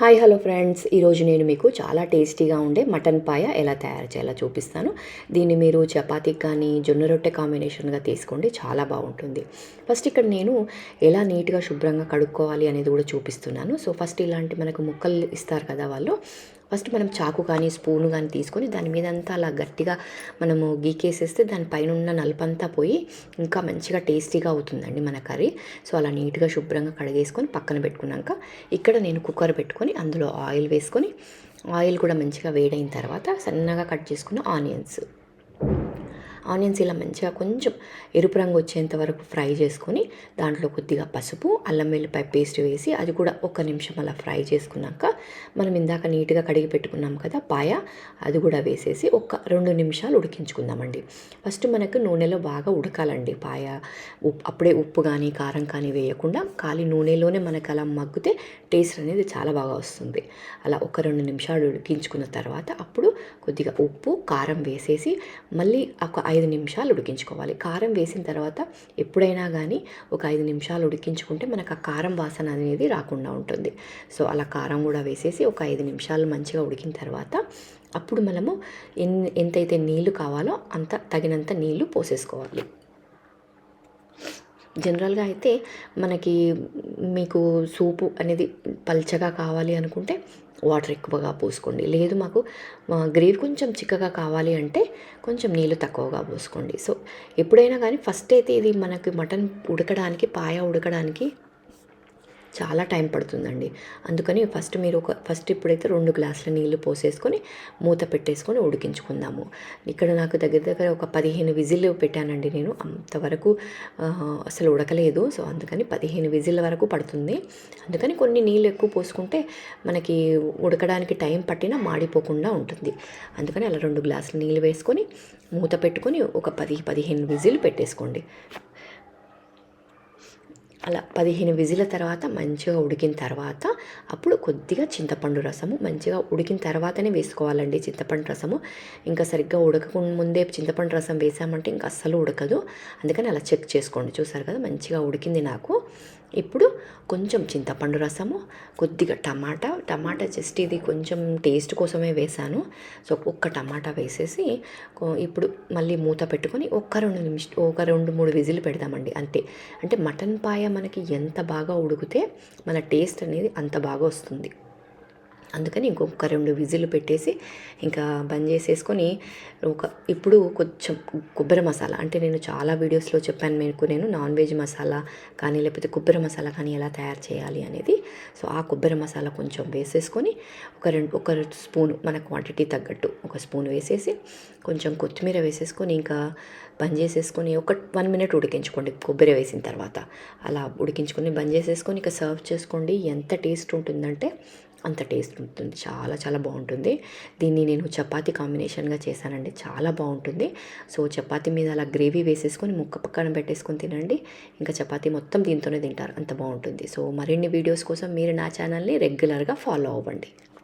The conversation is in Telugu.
Hi hello friends. ఈరోజు నేను మీకు చాలా టేస్టీగా ఉండే మటన్ పాయ ఎలా తయారు చేయాలో చూపిస్తాను. దీన్ని మీరు చపాతీకి కానీ జొన్న రొట్టె కాంబినేషన్గా తీసుకోండి. చాలా బాగుంటుంది. ఫస్ట్ ఇక్కడ నేను ఎలా నీట్గా శుభ్రంగా కడుక్కోవాలి అనేది కూడా చూపిస్తున్నాను. సో ఫస్ట్ ఇలాంటి మనకు ముక్కలు ఇస్తారు కదా వాళ్ళు. ఫస్ట్ మనం చాకు కానీ స్పూన్ కానీ తీసుకొని దాని మీద అంతా అలా గట్టిగా మనము గీకేసేస్తే దానిపైన ఉన్న నలుపంతా పోయి ఇంకా మంచిగా టేస్టీగా అవుతుందండి మన కర్రీ. సో అలా నీట్గా శుభ్రంగా కడిగేసుకొని పక్కన పెట్టుకున్నాక ఇక్కడ నేను కుక్కర్ పెట్టుకొని అందులో ఆయిల్ వేసుకొని ఆయిల్ కూడా మంచిగా వేడైన తర్వాత సన్నగా కట్ చేసుకున్న ఆనియన్స్. ఆనియన్స్ ఇలా మంచిగా కొంచెం ఎరుపు రంగు వచ్చేంత వరకు ఫ్రై చేసుకొని దాంట్లో కొద్దిగా పసుపు అల్లం వెల్లిపాయ పేస్ట్ వేసి అది కూడా ఒక నిమిషం అలా ఫ్రై చేసుకున్నాక మనం ఇందాక నీట్గా కడిగి పెట్టుకున్నాం కదా పాయ అది కూడా వేసేసి ఒక రెండు నిమిషాలు ఉడికించుకుందామండి. ఫస్ట్ మనకు నూనెలో బాగా ఉడకాలండి పాయ. ఉప్ అప్పుడే ఉప్పు కానీ కారం కానీ వేయకుండా ఖాళీ నూనెలోనే మనకు అలా మగ్గితే టేస్ట్ అనేది చాలా బాగా వస్తుంది. అలా ఒక రెండు నిమిషాలు ఉడికించుకున్న తర్వాత అప్పుడు కొద్దిగా ఉప్పు కారం వేసేసి మళ్ళీ ఒక ఐదు నిమిషాలు ఉడికించుకోవాలి. కారం వేసిన తర్వాత ఎప్పుడైనా కానీ ఒక ఐదు నిమిషాలు ఉడికించుకుంటే మనకు ఆ కారం వాసన అనేది రాకుండా ఉంటుంది. సో అలా కారం కూడా వేసేసి ఒక ఐదు నిమిషాలు మంచిగా ఉడికిన తర్వాత అప్పుడు మనము ఎన్ ఎంతైతే నీళ్ళు కావాలో అంత తగినంత నీళ్ళు పోసేసుకోవాలి. జనరల్గా అయితే మనకి మీకు సూపు అనేది పల్చగా కావాలి అనుకుంటే వాటర్ ఎక్కువగా పోసుకోండి. లేదు మాకు గ్రేవీ కొంచెం చిక్కగా కావాలి అంటే కొంచెం నీళ్ళు తక్కువగా పోసుకోండి. సో ఎప్పుడైనా కానీ ఫస్ట్ అయితే ఇది మనకి మటన్ ఉడకడానికి పాయ ఉడకడానికి చాలా టైం పడుతుందండి. అందుకని ఫస్ట్ మీరు ఒక ఫస్ట్ ఇప్పుడైతే రెండు గ్లాసుల నీళ్ళు పోసేసుకొని మూత పెట్టేసుకొని ఉడికించుకుందాము. ఇక్కడ నాకు దగ్గర దగ్గర ఒక పదిహేను విజిల్ పెట్టానండి నేను. అంతవరకు అసలు ఉడకలేదు. సో అందుకని పదిహేను విజిల్ వరకు పడుతుంది. అందుకని కొన్ని నీళ్ళు ఎక్కువ పోసుకుంటే మనకి ఉడకడానికి టైం పట్టినా మాడిపోకుండా ఉంటుంది. అందుకని అలా రెండు గ్లాసులు నీళ్ళు వేసుకొని మూత పెట్టుకొని ఒక పది పదిహేను విజిల్ పెట్టేసుకోండి. అలా పదిహేను విజిల తర్వాత మంచిగా ఉడికిన తర్వాత అప్పుడు కొద్దిగా చింతపండు రసము మంచిగా ఉడికిన తర్వాతనే వేసుకోవాలండి చింతపండు రసము. ఇంకా సరిగ్గా ఉడకకుండా ముందే చింతపండు రసం వేసామంటే ఇంకా అస్సలు ఉడకదు. అందుకని అలా చెక్ చేసుకోండి. చూసారు కదా మంచిగా ఉడికింది నాకు. ఇప్పుడు కొంచెం చింతపండు రసము కొద్దిగా టమాటా. టమాటా జస్ట్ ఇది కొంచెం టేస్ట్ కోసమే వేసాను. సో ఒక్క టమాటా వేసేసి ఇప్పుడు మళ్ళీ మూత పెట్టుకొని ఒక్క రెండు నిమిషం ఒక రెండు మూడు విజిల్ పెడదామండి అంతే. అంటే మటన్ పాయ మనకి ఎంత బాగా ఉడికితే మన టేస్ట్ అనేది అంత బాగా వస్తుంది. అందుకని ఇంకొక రెండు విజిల్ పెట్టేసి ఇంకా బంద్ చేసేసుకొని ఒక ఇప్పుడు కొంచెం కొబ్బరి మసాలా అంటే నేను చాలా వీడియోస్లో చెప్పాను మీకు నేను నాన్ వెజ్ మసాలా కానీ లేకపోతే కొబ్బరి మసాలా కానీ ఎలా తయారు చేయాలి అనేది. సో ఆ కొబ్బరి మసాలా కొంచెం వేసేసుకొని ఒక రెండు ఒక స్పూన్ మన క్వాంటిటీ తగ్గట్టు ఒక స్పూన్ వేసేసి కొంచెం కొత్తిమీర వేసేసుకొని ఇంకా బంద్ చేసేసుకొని ఒక వన్ మినిట్ ఉడికించుకోండి కొబ్బరి వేసిన తర్వాత. అలా ఉడికించుకొని బంద్ చేసేసుకొని ఇక సర్వ్ చేసుకోండి. ఎంత టేస్ట్ ఉంటుందంటే అంత టేస్ట్ ఉంటుంది. చాలా చాలా బాగుంటుంది. దీన్ని నేను చపాతి కాంబినేషన్గా చేశానండి. చాలా బాగుంటుంది. సో చపాతి మీద అలా గ్రేవీ వేసేసుకొని ముక్క పక్కన పెట్టేసుకొని తినండి. ఇంకా చపాతి మొత్తం దీంతోనే తింటారు. అంత బాగుంటుంది. సో మరిన్ని వీడియోస్ కోసం మీరు నా ఛానల్ని రెగ్యులర్గా ఫాలో అవ్వండి.